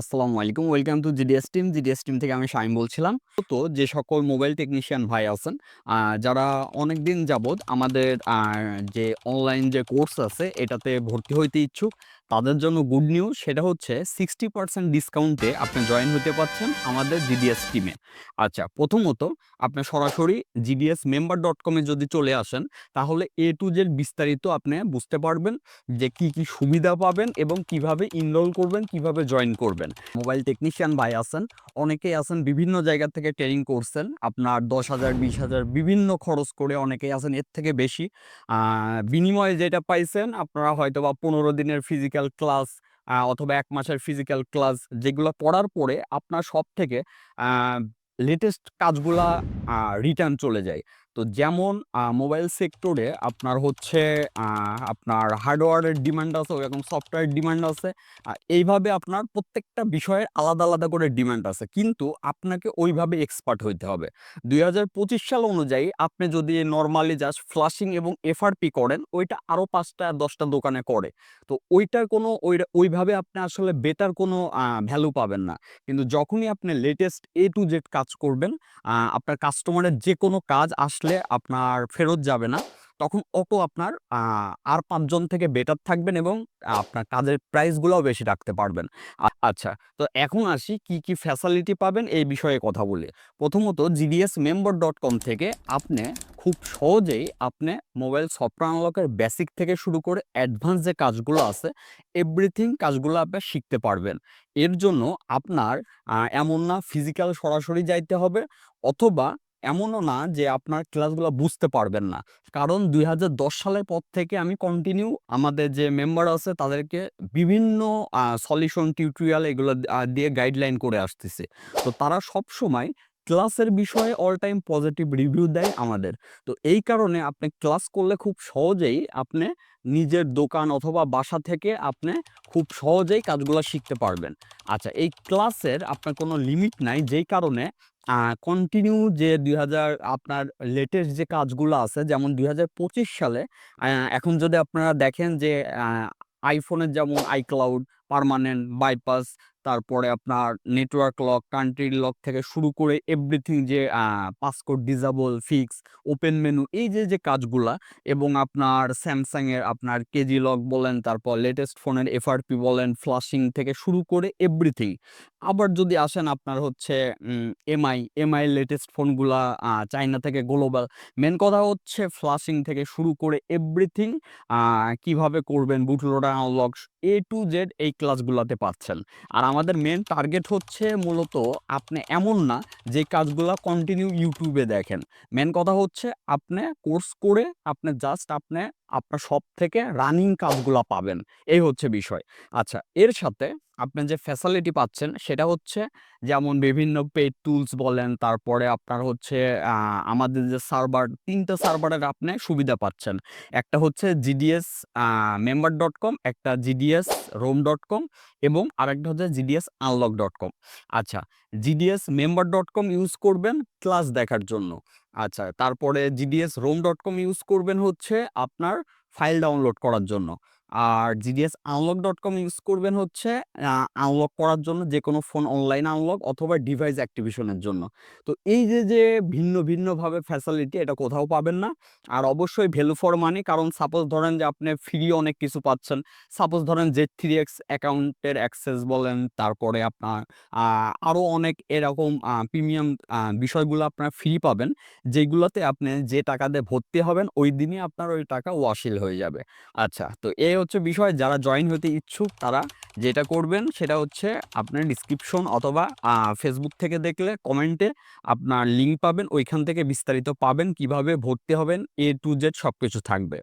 আসসালামু আলাইকুম welcome to GDS team. GDS team থেকে আমি শাইম বলছিলাম। তো যে সকল মোবাইল টেকনিশিয়ান ভাই আছেন যারা অনেক দিন যাবৎ আমাদের যে অনলাইন যে কোর্স আছে, এটাতে ভর্তি হইতে ইচ্ছুক তাদের জন্য গুড নিউজ সেটা হচ্ছে সিক্সটি পার্সেন্ট ডিসকাউন্টে আপনি জয়েন হতে পারছেন আমাদের জিডিএস টিমে আচ্ছা প্রথমত আপনি সরাসরি জিডিএস মেম্বার ডট কমে যদি চলে আসেন, তাহলে এ টু জেড বিস্তারিত আপনি বুঝতে পারবেন যে কি কি সুবিধা পাবেন এবং কীভাবে ইনরোল করবেন, কীভাবে জয়েন করবেন। মোবাইল টেকনিশিয়ান ভাই আছেন, অনেকেই আছেন বিভিন্ন জায়গা থেকে ট্রেনিং করছেন, আপনার দশ হাজার, বিশ হাজার বিভিন্ন খরচ করে অনেকেই আছেন, এর থেকে বেশি। বিনিময়ে যেটা পাইছেন, আপনারা হয়তো বা পনেরো দিনের ফিজিক্যাল ক্লাস অথবা এক মাসের ফিজিক্যাল ক্লাস যেগুলো পড়ার পরে আপনার সব থেকে লেটেস্ট কাজগুলা রিটার্ন চলে যায়। তো যেমন মোবাইল সেক্টরে আপনার হচ্ছে আপনার হার্ডওয়্যারের ডিমান্ড আছে ওরকম সফটওয়্যার ডিমান্ড আছে এইভাবে আপনার প্রত্যেকটা বিষয়ের আলাদা আলাদা করে ডিমান্ড আছে। কিন্তু আপনাকে ওইভাবে এক্সপার্ট হইতে হবে। দুই হাজার পঁচিশ সাল অনুযায়ী আপনি যদি নর্মালি জাস্ট ফ্লাশিং এবং এফআরপি করেন, ওইটা আরও পাঁচটা, দশটা দোকানে করে। তো ওইটার কোনো ওই ওইভাবে আপনি আসলে বেটার কোনো ভ্যালু পাবেন না। কিন্তু যখনই আপনি লেটেস্ট এ টু জেড কাজ করবেন আপনার আপনার কাস্টমারের যে কোনো কাজ আসলে আপনার ফেরত যাবে না। তখন অটো আপনার আর পাঁচজন থেকে বেটার থাকবেন এবং আপনার কাজের প্রাইসগুলোও বেশি রাখতে পারবেন। আচ্ছা তো এখন আসি কি কি ফ্যাসিলিটি পাবেন এই বিষয়ে কথা বলি। প্রথমত জিডিএস মেম্বার ডট কম থেকে আপনি খুব সহজেই আপনি মোবাইল সফটওয়্যার আনলকের বেসিক থেকে শুরু করে অ্যাডভান্স যে কাজগুলো আছে এভরিথিং কাজগুলো আপনি শিখতে পারবেন। এর জন্য আপনার এমন না ফিজিক্যাল সরাসরি যাইতে হবে, অথবা এমনও না যে আপনার ক্লাসগুলো বুঝতে পারবেন না। কারণ দুই হাজার দশ সালের পর থেকে আমি কন্টিনিউ আমাদের যে মেম্বার আছে তাদেরকে বিভিন্ন সলিউশন টিউটোরিয়াল এগুলো দিয়ে গাইডলাইন করে আসতেছে। তো তারা সব সময় ক্লাসের বিষয়ে অল টাইম পজিটিভ রিভিউ দেয় আমাদের। তো এই কারণে আপনি ক্লাস করলে খুব সহজেই আপনি নিজের দোকান অথবা বাসা থেকে আপনি খুব সহজেই কাজগুলো শিখতে পারবেন। আচ্ছা এই ক্লাসের আপনার কোনো লিমিট নাই, যেই কারণে কন্টিনিউ যে দুই হাজার, আপনার লেটেস্ট যে কাজগুলো আছে, যেমন দুই হাজার পঁচিশ সালে এখন যদি আপনারা দেখেন যে আইফোনের যেমন আইক্লাউড পার্মানেন্ট বাইপাস তারপরে আপনার নেটওয়ার্ক লক কান্ট্রি লক থেকে শুরু করে এভরিথিং যে passcode disable fix open menu এই যে যে কাজগুলা এবং আপনার স্যামসাংয়ের আপনার কেজি লক বলেন, তারপর লেটেস্ট ফোনের এফআরপি বলেন ফ্লাশিং থেকে শুরু করে এভরিথিং আবার যদি আসেন আপনার হচ্ছে এমআই এমআই লেটেস্ট ফোনগুলা চায়না থেকে গ্লোবাল মেন কথা হচ্ছে ফ্লাশিং থেকে শুরু করে এভরিথিং কীভাবে করবেন bootloader unlock A to Z এই ক্লাসগুলোতে পাচ্ছেন। আর আমাদের মেন টার্গেট হচ্ছে মূলত আপনি এমন না যে কাজগুলো কন্টিনিউ ইউটিউবে দেখেন। মেন কথা হচ্ছে আপনি কোর্স করে আপনি জাস্ট আপনি আপনার সব থেকে রানিং কাজগুলো পাবেন। এই হচ্ছে বিষয়। আচ্ছা এর সাথে আপনি যে ফ্যাসিলিটি পাচ্ছেন, সেটা হচ্ছে যেমন বিভিন্ন পেড টুলস বলেন, তারপরে আপনার হচ্ছে আমাদের যে সার্ভার তিনটা সার্ভারের আপনি সুবিধা পাচ্ছেন। একটা হচ্ছে জিডিএস মেম্বার ডট কম একটা জিডিএস রোম ডট কম এবং আরেকটা হচ্ছে জিডিএস আনলক ডট কম আচ্ছা GDS member dot com use করবেন ক্লাস দেখার জন্য। আচ্ছা তারপরে GDS ROM dot com use করবেন হচ্ছে আপনার ফাইল ডাউনলোড করার জন্য। আর GDS unlock dot com use করবেন হচ্ছে আনলক করার জন্য যে কোনো ফোন অনলাইন আনলক অথবা ডিভাইস অ্যাক্টিভেশনের জন্য। তো এই যে যে ভিন্ন ভিন্নভাবে ফ্যাসিলিটি এটা কোথাও পাবেন না। আর অবশ্যই ভ্যালু ফর মানি কারণ সাপোজ ধরেন যে আপনি ফ্রি অনেক কিছু পাচ্ছেন। সাপোজ ধরেন জেড থ্রি এক্স অ্যাকাউন্টের অ্যাক্সেস বলেন, তারপরে আপনার আরও অনেক এরকম প্রিমিয়াম বিষয়গুলো আপনার ফ্রি পাবেন। যেগুলোতে আপনি যে টাকা দিয়ে ভর্তি হবেন, ওই দিনই আপনার ওই টাকা ওয়াসিল হয়ে যাবে। আচ্ছা তো এই হচ্ছে বিষয়, যারা জয়েন হতে ইচ্ছুক তারা যেটা করবেন সেটা হচ্ছে আপনার ডিসক্রিপশন অথবা ফেসবুক থেকে দেখলে কমেন্টে আপনার লিঙ্ক পাবেন, ওইখান থেকে বিস্তারিত পাবেন, কীভাবে ভর্তি হবেন এ টু জেড সব কিছু থাকবে।